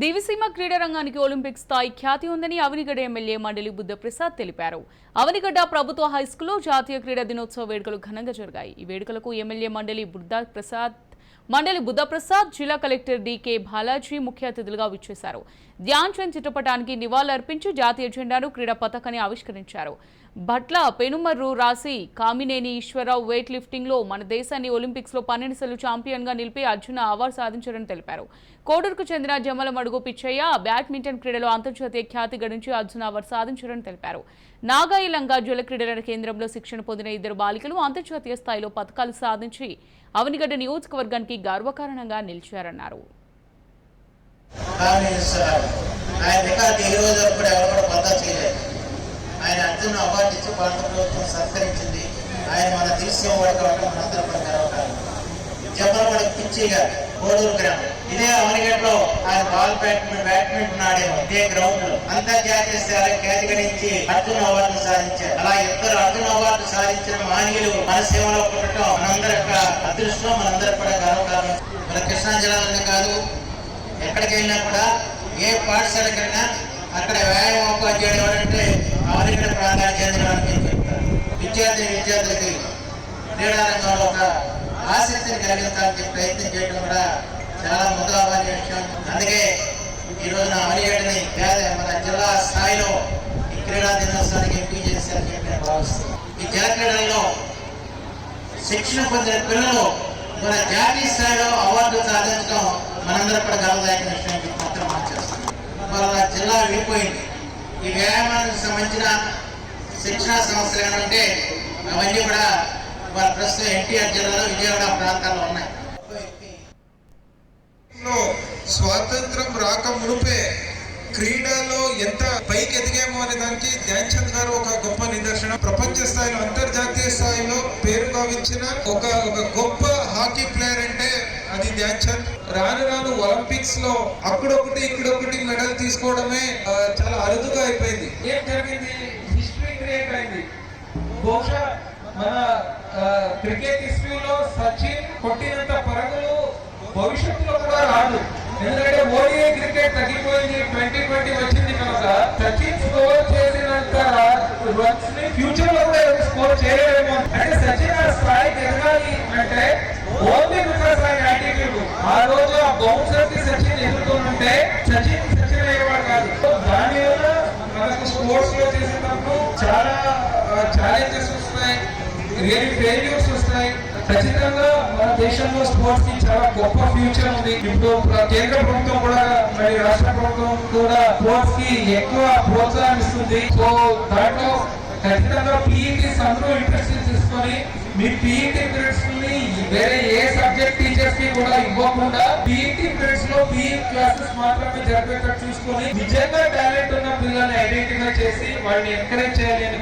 Diviseema క్రీడారంగానికి Olympic స్థాయి ఖ్యాతి ఉందని Avanigadda MLA మండలి బుద్ధప్రసాద్ తెలిపారు. అవనిగడ్డ ప్రభుత్వ హైస్కూల్లో జాతీయ క్రీడా దినోత్సవ వేడుకలు ఘనంగా జరిగాయి. ఈ వేడుకలకు ఎమ్మెల్యే మండలి బుద్ధప్రసాద్ మండలి బుద్ధప్రసాద్ జిల్లా కలెక్టర్ డికే బాలాజీ ముఖ్య అతిథులుగా విచ్చేశారు. ధ్యాన్ చంద్ చిత్రపటానికి నివాళులర్పించి జాతీయ జెండాను క్రీడా పతాకాన్ని ఆవిష్కరించారు. భట్ల పెనుమర్రు రాసి కామినేని ఈశ్వరరావు వెయిట్ లిఫ్టింగ్లో మన దేశాన్ని ఒలింపిక్స్లో పన్నెండు సార్లు ఛాంపియన్గా నిలిపి అర్జున అవార్డు సాధించారని తెలిపారు. కోడూరుకు చెందిన జమ్మల మడుగు పిచ్చయ్య బ్యాడ్మింటన్ క్రీడలో అంతర్జాతీయ ఖ్యాతి గడించి అర్జున అవార్డు సాధించారని తెలిపారు. నాగాయిలంగా జల క్రీడల కేంద్రంలో శిక్షణ పొందిన ఇద్దరు బాలికలు అంతర్జాతీయ స్థాయిలో పథకాలు సాధించి అవనిగడ్డ నియోజకవర్గానికి గర్వకారణంగా నిలిచారన్నారు. ఆయన రికార్డు ఈ రోజు వరకు కూడా ఎవరు కూడా చేయలేదు. ఆయన అర్జున్ అవార్డు ఇచ్చి భారత ప్రభుత్వం సత్కరించింది. ఆయన మన దేశీయ వాడు కాబట్టి మనందరం కూడా గర్వకారణం. జమ్మలపడి పిచ్చి కోడూరు గ్రామం. ఇదే అవనిగడ్లో ఆయన బాల్ బ్యాట్మింటన్ బ్యాడ్మింటన్ ఆడేమో ఇదే గ్రౌండ్లో. అంతర్జాతీయ స్థాయి కేటగిరించి అర్జున్ అవార్డు సాధించారు. అలా ఇద్దరు అర్జున్ అవార్డు సాధించిన మానవులు మన సేవలో పుట్టడం మనందరి అదృష్టం మనందరి కూడా గర్వకారం మన కృష్ణా జిల్లాలోనే కాదు ఎక్కడికి వెళ్ళినా కూడా ఏ పాఠశాలకైనా వెళ్ళినా అక్కడ వ్యాయామం ఉపాధ్యాయుడు ఎవరంటే ఆరోగ్య ప్రాంతానికి చెప్తారు విద్యార్థి విద్యార్థులకి క్రీడారంగంలో ఒక ఆసక్తిని కలిగించడానికి ప్రయత్నం చేయడం కూడా చాలా ముదాబాని విషయం. అందుకే ఈ రోజున అమరిగడ్డని పేద మన జిల్లా స్థాయిలో ఈ క్రీడా దినోత్సవానికి ఎంపీ చేశారని చెప్పి నేను భావిస్తున్నాను. ఈ జల క్రీడల్లో శిక్షణ పొందిన పిల్లలు మన జాతీయ స్థాయిలో అవార్డు సాధించడం మనందరూ కూడా గర్వదాయక విషయం మాత్రం మార్చేస్తున్నాం మన జిల్లా విడిపోయింది. ఈ వ్యాయామానికి సంబంధించిన శిక్షణా సంస్థలు ఏంటంటే అవన్నీ కూడా మన ప్రస్తుతం ఎన్టీఆర్ జిల్లాలో విజయవాడ ప్రాంతాల్లో ఉన్నాయి. లో స్వాతంత్రం రాక మునిపే క్రీడలో ఎంత పైకి ఎదిగామో అనే దానికి ధ్యాన్ చంద్ గారు ఒక గొప్ప నిదర్శనం. ప్రపంచ స్థాయిలో అంతర్జాతీయ స్థాయిలో పేరు గావించిన ఒక ఒక గొప్ప హాకీ ప్లేయర్ అంటే అది ధ్యాన్ చంద్. రాను రాను ఒలింపిక్స్లో అక్కడొకటి ఇక్కడొకటి మెడల్ తీసుకోవడమే చాలా అరుదుగా అయిపోయింది. ఏం జరిగింది? హిస్టరీ క్రియేట్ అయింది. బహుశా మన ఆ, క్రికెట్ హిస్టరీలో సచిన్ కొట్టినంత పరుగులు భవిష్యత్తులో కూడా రాదు. ఎందుకంటే ఓడిఐ క్రికెట్ తగ్గిపోయింది. చాలా ఛాలెంజెస్ వస్తున్నాయి. రియల్ ఫెయిల్యూర్స్ వస్తున్నాయి. ఖచ్చితంగా మన దేశంలో స్పోర్ట్స్కి చాలా గొప్ప ఫ్యూచర్ ఉంది. ఇప్పుడు కేంద్ర ప్రభుత్వం కూడా మరి రాష్ట్ర ప్రభుత్వం కూడా స్పోర్ట్స్కి ఎక్కువ ప్రోత్సాహం ఇస్తుంది. సో దాంట్లో ఖచ్చితంగా పీఈటీస్ అందరూ ఇంట్రెస్ట్ తీసుకొని మీ పీఈటీ పీరియడ్స్ని వేరే ఏ సబ్జెక్ట్ కి కూడా ఇవ్వకుండా పీఈటీ పీరియడ్స్లో పీఈ క్లాసెస్ మాత్రమే జరిపేటట్టు చూసుకొని నిజంగా టాలెంట్ ఉన్న పిల్లల్ని ఐడెంటిఫై చేసి వాళ్ళని ఎంకరేజ్ చేయాలి అని